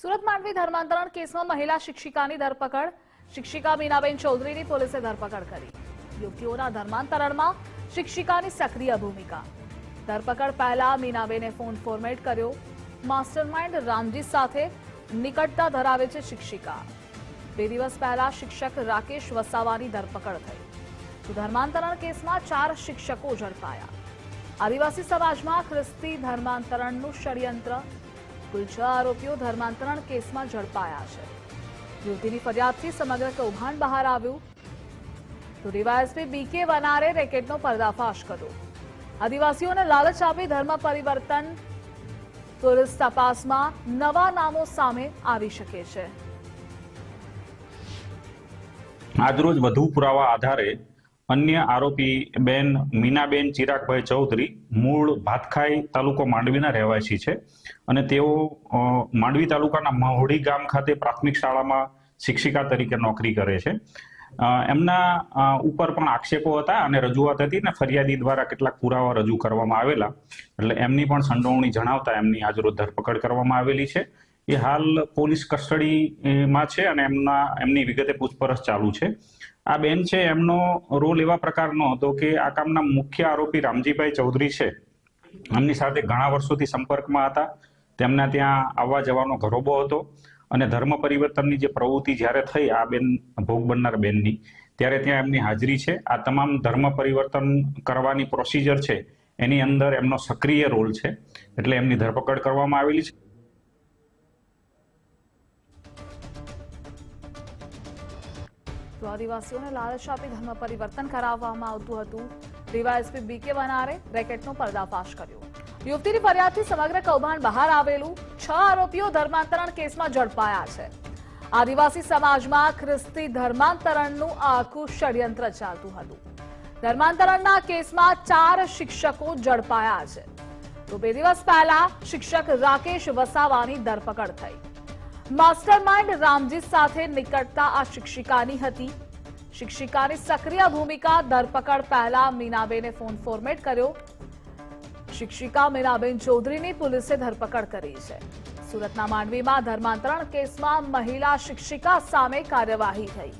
સુરત માંડવી ધર્માંતરણ કેસમાં મહિલા શિક્ષિકાની ધરપકડ. શિક્ષિકા મીનાબેન ચૌધરીની પોલીસે ધરપકડ કરી. યુવતીઓના ધર્માંતરણમાં શિક્ષિકાની સક્રિય ભૂમિકા. ધરપકડ પહેલા મીનાબેને ફોન ફોર્મેટ કર્યો. માસ્ટરમાઇન્ડ રામજી સાથે નિકટતા ધરાવે છે શિક્ષિકા. બે દિવસ પહેલા શિક્ષક રાકેશ વસાવાની ધરપકડ થઈ. ધર્માંતરણ કેસમાં ચાર શિક્ષકો ઝડપાયા. આદિવાસી સમાજમાં ખ્રિસ્તી ધર્માંતરણનું ષડયંત્ર કુલ છ આરોપીઓ ધર્માંતરણ કેસમાં ઝડપાયા છે. યુવતીની ફરિયાદથી સમગ્ર કૌભાંડ બહાર આવ્યું. તો ડીવાયએસપી બીકે વનારે રેકેટનો પર્દાફાશ કર્યો. આદિવાસીઓને લાલચ આપી ધર્મ પરિવર્તન પોલીસ તપાસમાં નવા નામો સામે આવી શકે છે. આજરોજ વધુ પુરાવા આધારે અન્ય આરોપી બેન મીનાબેન ચિરાગભાઈ ચૌધરી મૂળ ભાતખાઈ તાલુકો માંડવીના રહેવાસી છે અને તેઓ માંડવી તાલુકાના મહોડી ગામ ખાતે પ્રાથમિક શાળામાં શિક્ષિકા તરીકે નોકરી કરે છે. એમના ઉપર પણ આક્ષેપો હતા અને રજૂઆત હતી ને ફરિયાદી દ્વારા કેટલાક પુરાવા રજૂ કરવામાં આવેલા. એટલે એમની પણ સંડોવણી જણાવતા એમની આજરોજ ધરપકડ કરવામાં આવેલી છે. એ હાલ પોલીસ કસ્ટડીમાં છે અને એમના, એમની વિગતે પૂછપરછ ચાલુ છે. આ બેન છે, એમનો રોલ એવા પ્રકારનો હતો કે આ કામના મુખ્ય આરોપી રામજીભાઈ ચૌધરી છે. એમની સાથે ઘણા વર્ષોથી સંપર્કમાં હતા. તેમના ત્યાં આવવા જવાનો ઘરોબો હતો અને ધર્મ પરિવર્તનની જે પ્રવૃત્તિ જ્યારે થઈ આ બેન, ભોગ બનનાર બેનની, ત્યારે ત્યાં એમની હાજરી છે. આ તમામ ધર્મ પરિવર્તન કરવાની પ્રોસિજર છે. એની અંદર એમનો સક્રિય રોલ છે. એટલે એમની ધરપકડ કરવામાં આવેલી છે. તો આદિવાસીઓને લાલચ આપી ધર્મ પરિવર્તન કરાવવામાં આવતું હતું. ડીવાયએસપી બીકે વનારે રેકેટનો પર્દાફાશ કર્યો. યુવતીની ફરિયાદથી સમગ્ર કૌભાંડ બહાર આવેલું. છ આરોપીઓ ધર્માંતરણ કેસમાં ઝડપાયા છે. આદિવાસી સમાજમાં ખ્રિસ્તી ધર્માંતરણનું આખું ષડયંત્ર ચાલતું હતું. ધર્માંતરણના કેસમાં ચાર શિક્ષકો ઝડપાયા છે. તો બે દિવસ પહેલા શિક્ષક રાકેશ વસાવાની ધરપકડ થઈ. માસ્ટરમાઇન્ડ રામજી સાથે નિકટતા આ શિક્ષિકાની હતી. શિક્ષિકાની સક્રિય ભૂમિકા ધરપકડ પહેલા મીનાબેને ફોન ફોર્મેટ કર્યો. શિક્ષિકા મીનાબેન ચૌધરીની પોલીસે ધરપકડ કરી છે. સુરતના માંડવીમાં ધર્માંતરણ કેસમાં મહિલા શિક્ષિકા સામે કાર્યવાહી થઈ.